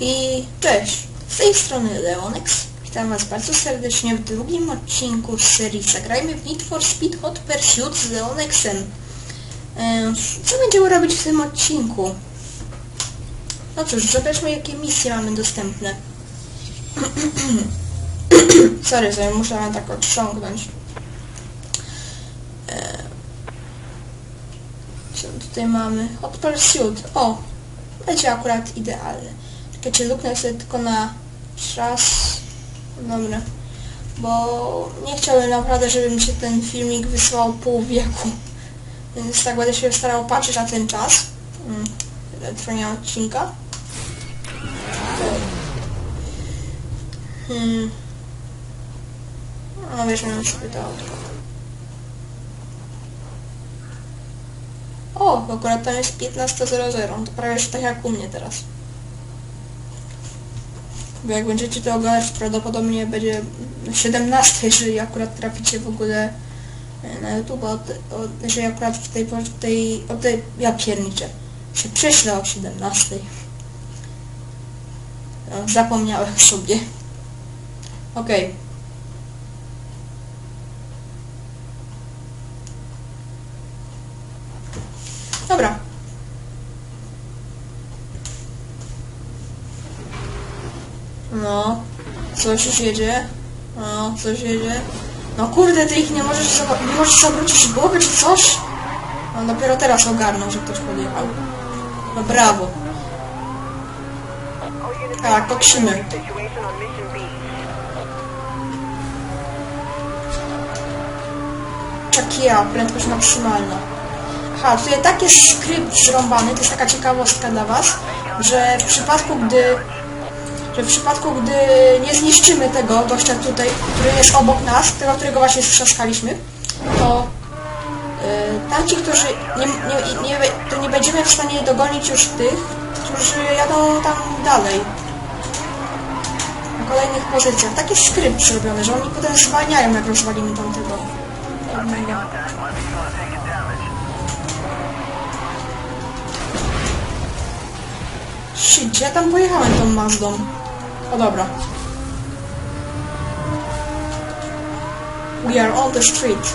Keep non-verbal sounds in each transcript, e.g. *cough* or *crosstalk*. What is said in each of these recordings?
I cześć, z tej strony Leonex. Witam Was bardzo serdecznie w drugim odcinku z serii Zagrajmy w Need for Speed Hot Pursuit z Leonexem. Co będziemy robić w tym odcinku? No cóż, zobaczmy jakie misje mamy dostępne. *coughs* Sorry, sobie muszę tak odciągnąć. Co tutaj mamy? Hot Pursuit. O, będzie akurat idealny. Czekajcie, luknę sobie tylko na czas. Dobra. Bo nie chciałbym naprawdę, żeby mi się ten filmik wysłał pół wieku. Więc tak będę się starał patrzeć na ten czas. Mm, trwania odcinka. Hmm. No weźmiemy sobie to autko. O, akurat tam jest 15.00, to prawie że tak jak u mnie teraz. Bo jak będziecie to oglądać, prawdopodobnie będzie 17, jeżeli akurat traficie w ogóle e, na YouTube, od, od, jeżeli akurat w tej, w tej, od tej, ja pierniczę, się prześlę o 17. No, zapomniałem sobie. Okej. Dobra. No, coś jedzie. No, coś jedzie. No kurde, ty ich nie możesz, nie możesz zawrócić głowy czy coś? No dopiero teraz ogarnął, że ktoś podjechał. No brawo. Tak, B. Czakia, prędkość maksymalna. Aha, tutaj tak jest skrypt zrąbany, to jest taka ciekawostka dla Was, że w przypadku gdy że w przypadku gdy nie zniszczymy tego gościa tutaj, który jest obok nas, tego, którego właśnie strzaskaliśmy, to yy, tamci, którzy nie, nie, nie, to nie będziemy w stanie dogonić już tych, którzy jadą tam dalej. Na kolejnych pozycjach. Taki skrypt zrobiony, że oni potem zwalniają, jak rozwalimy tamtego. jednego. Shit, ja tam pojechałem tą Mazdą? O dobra. We are on the street.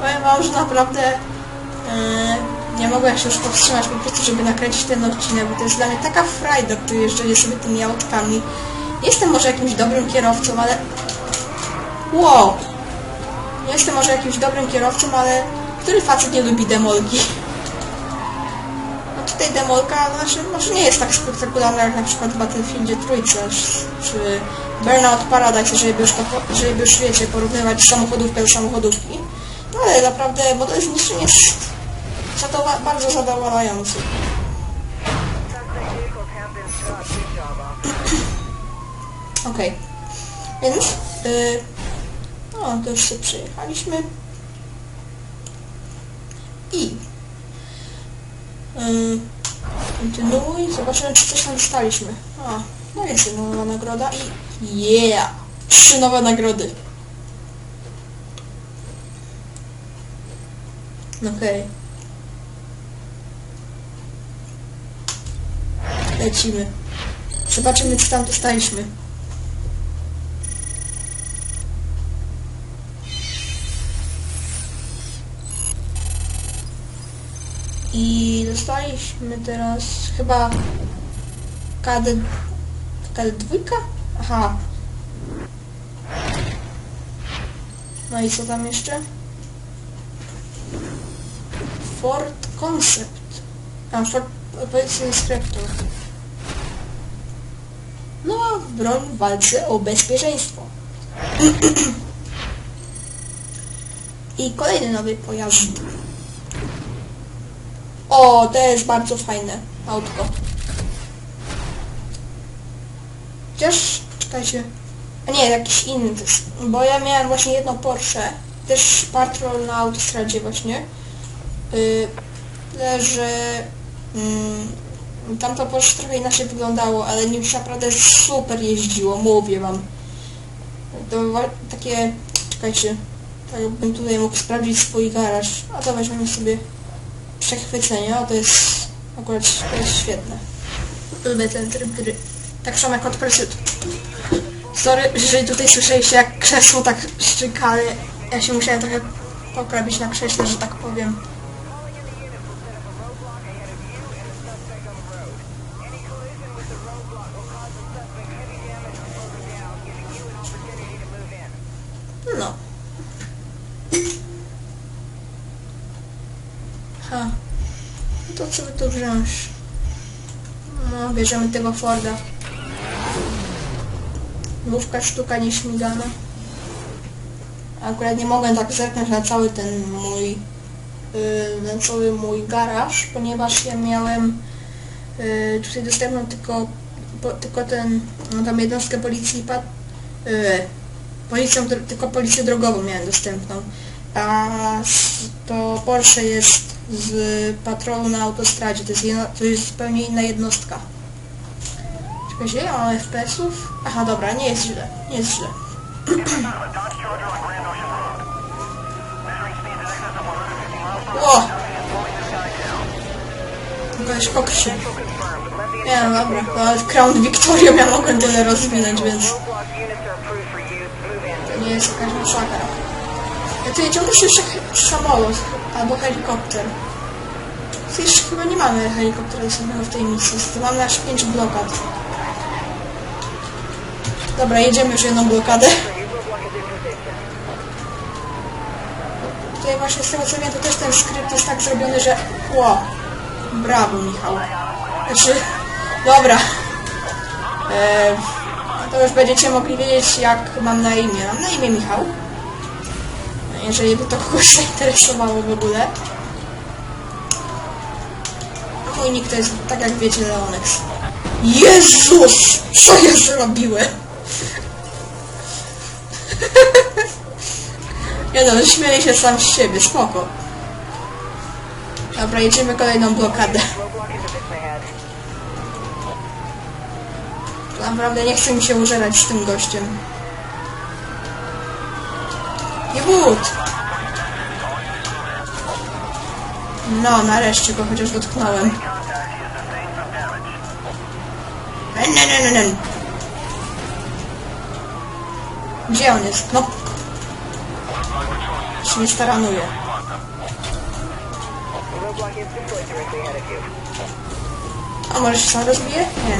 Powiem wam, że naprawdę e, nie mogłem się już powstrzymać po prostu, żeby nakręcić ten odcinek, bo to jest dla mnie taka frajda, który jeżdżę sobie tymi autkami. Jestem może jakimś dobrym kierowcą, ale... Wow! Jestem może jakimś dobrym kierowcą, ale który facet nie lubi demolki? No tutaj demolka, znaczy, może nie jest tak spektakularna jak na przykład w Battlefieldzie trójce, czy Burnout Paradise, jeżeli by już, to, po- jeżeli by już wiecie, porównywać samochodówkę do samochodówki. No ale naprawdę model zniszczeń jest zadowa- bardzo zadowalający. Okej. Więc, yy, no to już sobie przejechaliśmy. I yy, kontynuuj, zobaczymy czy coś tam dostaliśmy. A, no jest jedna nowa nagroda i yeah! Trzy nowe nagrody. Okej. Lecimy. Zobaczymy co tam dostaliśmy. I dostaliśmy teraz chyba KD... KD dwójka? Aha. No i co tam jeszcze? Ford Concept. A, Ford Policy Inspector. No, broń w walce o bezpieczeństwo. *clears throat* I kolejny nowy pojazd. O, to jest bardzo fajne autko. Chociaż, czekajcie. A nie, jakiś inny też. Bo ja miałem właśnie jedno Porsche. Też patrol na autostradzie właśnie. Yy, tyle, że mm, tamto Porsche trochę inaczej wyglądało, ale nim się naprawdę super jeździło, mówię wam. To takie, czekajcie, Tak bym tutaj mógł sprawdzić swój garaż. A to weźmiemy sobie przechwycenie. O, to jest akurat to jest świetne. Lubię ten tryb gry. Tak samo jak od Pursuit. Sorry, jeżeli tutaj słyszeliście jak krzesło tak szczyka, ale ja się musiałem trochę poprawić na krześle, że tak powiem. No. Ha. Co by tu wziąć? No, bierzemy tego Forda. Główka sztuka nieśmigana. Akurat nie mogę tak zerknąć na cały ten mój yy, na cały mój garaż, ponieważ ja miałem yy, tutaj dostępną tylko po, tylko ten, no tam jednostkę policji pa, yy, policją, tylko policję drogową miałem dostępną. A to Porsche jest z patrolu na autostradzie, to jest, jedno, to jest zupełnie inna jednostka. Czekajcie, ja mam FPS-ów? Aha, dobra, nie jest źle, nie jest źle. Ło! Jakaś koksie. Nie no dobra, nawet Crown Victoria ja mogłem tyle rozwinąć, więc to nie jest jakaś masakra. Ja tu ciągle się samolot albo helikopter. Przecież chyba nie mamy helikoptera samego w tej misji, to mamy aż 5 blokad. Dobra, jedziemy już jedną blokadę. Tutaj właśnie z tego co wiem, to też ten skrypt jest tak zrobiony, że... Ło! Brawo, Michał. Znaczy... Dobra. Eee, to już będziecie mogli wiedzieć, jak mam na imię. Mam na imię Michał. Jeżeli by to kogoś zainteresowało w ogóle. Mój nick to jest, tak jak wiecie, Leonex. Jezus! Co ja zrobiłem? *laughs* Ja no, śmieję się sam z siebie, spoko. Dobra, jedziemy kolejną blokadę. Naprawdę nie chce mi się użerać z tym gościem. Nie but! No, nareszcie go chociaż dotknąłem. Ne, ne. Gdzie on jest? No. Się nie staranuje. A może się sam rozbije? Nie.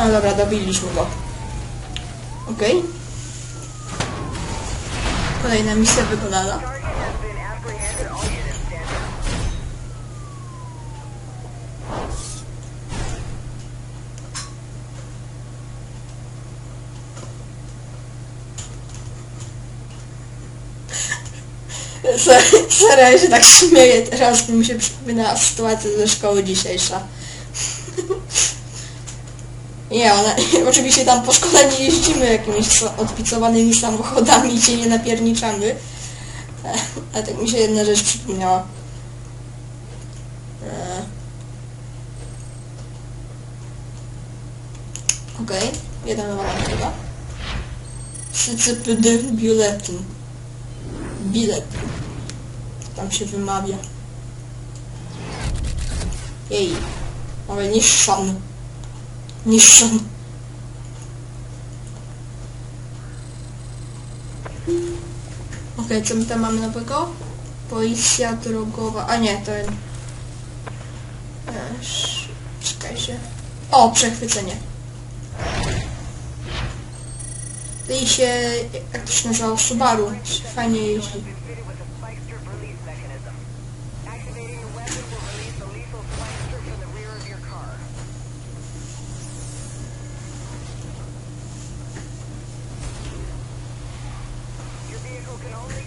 A dobra, dobiliśmy go. Okej. Kolejna misja wykonana. *laughs* Se- Serio, ja się tak śmieję teraz, bo mi się przypomina sytuacja ze szkoły dzisiejsza. Nie, ona, *laughs* oczywiście tam po szkole nie jeździmy jakimiś odpicowanymi samochodami i się nie napierniczamy. *laughs* Ale tak mi się jedna rzecz przypomniała. E. Okej, jeden mam chyba. Sycypydy biuletyn. Bilet. Tam się wymawia. Jej. Ale niższan. Niższan. Okej, co my tam mamy nowego? Policja drogowa. A nie, to... Czekaj się. O, przechwycenie. I się, jak to się nazywało, Subaru. Fajnie jeździ.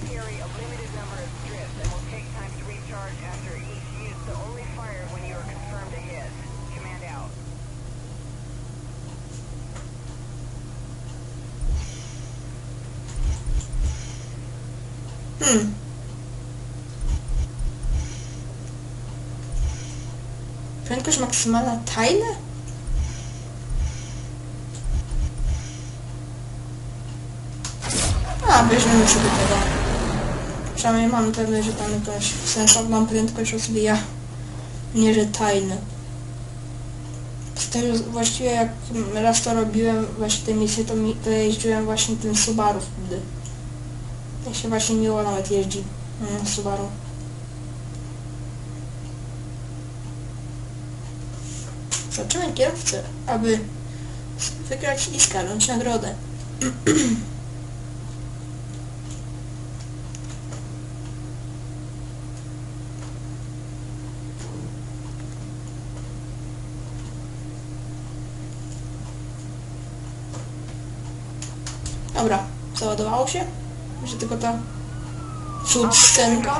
Carry a limited number of strips and will take time to recharge after each use, so only fire when you are confirmed a hit. Command out. Hmm. Prędkość maksymalna tajna? A, weźmiemy sobie tego. Przynajmniej mam pewność, że tam jakąś sensowną prędkość rozwija. Nie, że tajne. Z tym właściwie jak raz to robiłem, właśnie te misje, to, mi, to jeździłem właśnie tym Subaru wtedy. Tak się właśnie miło nawet jeździ mm, Subaru. Zacząłem kierowcę, aby wygrać i skarnąć nagrodę. *clears throat* Załadowało się? Że tylko ta cud scenka?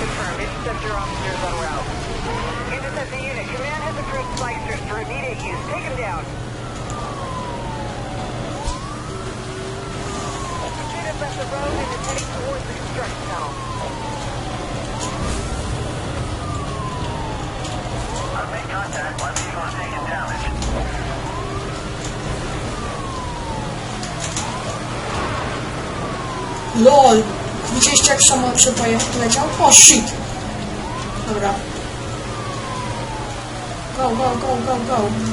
Confirmed. Interceptor officers on route. Interceptor unit. Command has approved splicers for immediate use. Take them down. The unit left the road and is heading towards the construction tunnel. LOL! Widzieliście jak samo przypojazd leciał? O shit! Dobra. Go, go, go, go, go.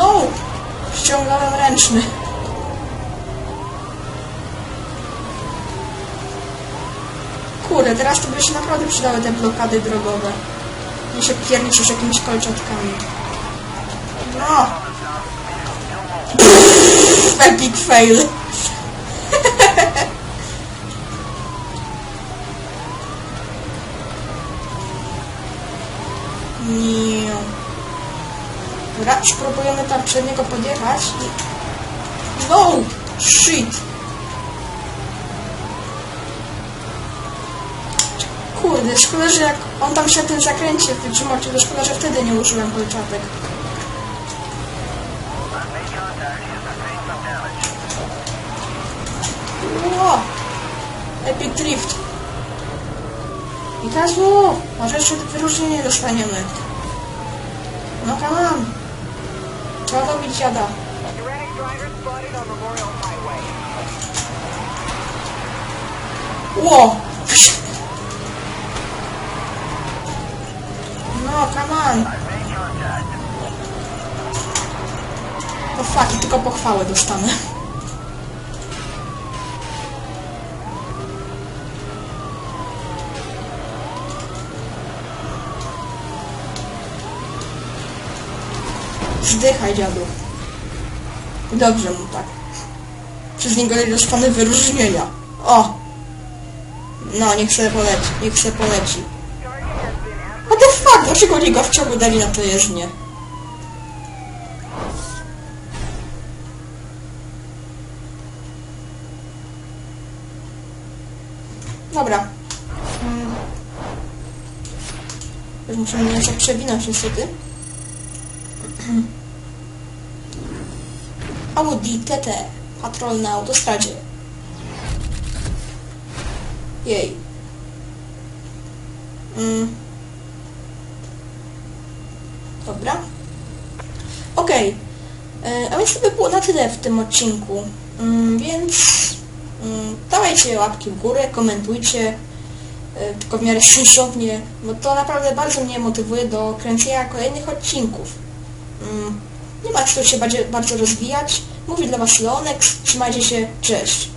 No! Ściągałem ręczny. Kurde, teraz to by się naprawdę przydały te blokady drogowe. Nie się pierniczysz jakimiś kolczatkami. No! Pff, epic fail. *laughs* Nie. Dobra, spróbujemy tam przed niego podjechać i... No! Shit! Kurde, szkoda, że jak on tam się tym zakręcie wytrzymał, to szkoda, że wtedy nie użyłem kolczatek. Ło! Epic Drift. I Kazu! Może jeszcze wyróżnienie dostaniemy. No come on! Trzeba Highway. Ło! No, come on! To fuck, tylko pochwałę dostanę. Zdychaj, dziadu. Dobrze mu tak. Przez niego nie dostanę wyróżnienia. O! No, niech sobie poleci, niech sobie poleci. What the fuck? Dlaczego oni go w ciągu dali na to jezdnię? Dobra. Mm. Już mnie nieco przewinąć niestety. *clears throat* Audi TT. Patrol na autostradzie. Jej. Mm. Dobra. Okej. E, A więc to by było na tyle w tym odcinku. Mm, więc mm, dawajcie łapki w górę, komentujcie, e, tylko w miarę *laughs* sensownie, bo to naprawdę bardzo mnie motywuje do kręcenia kolejnych odcinków. Mm, Nie ma co się bardzo, rozwijać. Mówi dla Was Leonex. Trzymajcie się. Cześć.